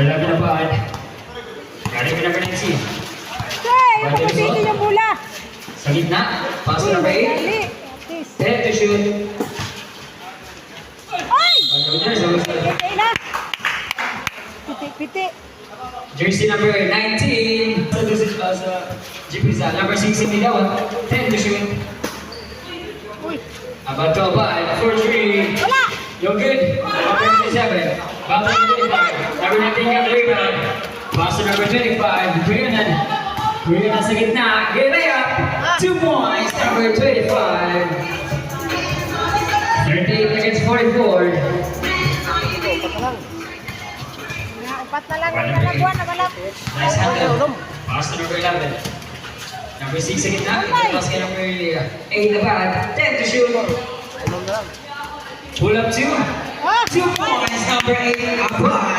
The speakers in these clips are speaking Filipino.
Number 11 na ba? Galing ka number 19. Hey, yung pagkasiti yung bola. Sa gitna. Number 8. Dali. Tis. Head to shoot. Ay! Piti na. Piti. Jersey number 19. Sa dosage pa sa GP sa number 6 si Milawan. 10 to shoot. Uy. About to abide. 4-3. Wala! You're good. Number 27. Back to number 25. Number 19 got the rebound. Pass number 25. Kuyanan. Kuyanan sa gitna. Get layup. Two points. Number 25. 38 against 44. Na, upat na lang. Ang na balap. Nice handle. Pass to number 11. Number 6 sa gitna. Pass kay number 8 na bad. 10 to shoot. Pull up two. Ah! Two points. Number 8 applied.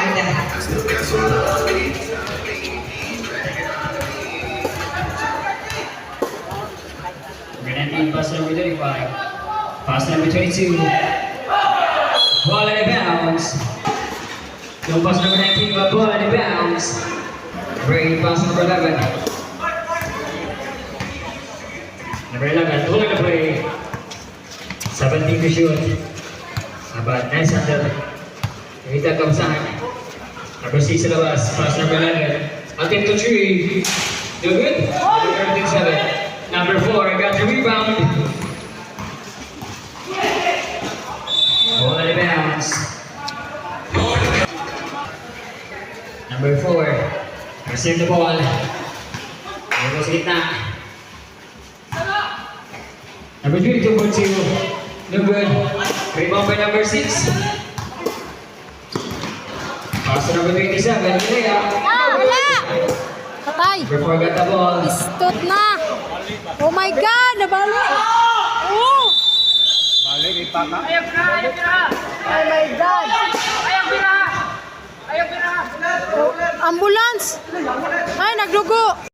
19, pass number 35. Pass to number 22. Ball pass number 19, but ball bounds. Number 8, pass to number 11. Number 11, pulling the play. 17 to shoot. About nice. Nakita ka Number 6 sa labas. Pass number 11. Attempt to 3. Do good. Number 37. Number 4. Got the rebound. Ball out of bounds. Number 4. Receive the ball. Ano sa gitna. Number 3, 2 for 2. No good. Rebound by number 6. Pass to number 27. Layup. Ah, wala! Patay! 4 got the ball. Istot na! Oh my God! Nabali! Oh! Balik, ipaka. Oh my God! Oh, ambulance! Ay, nagdugo!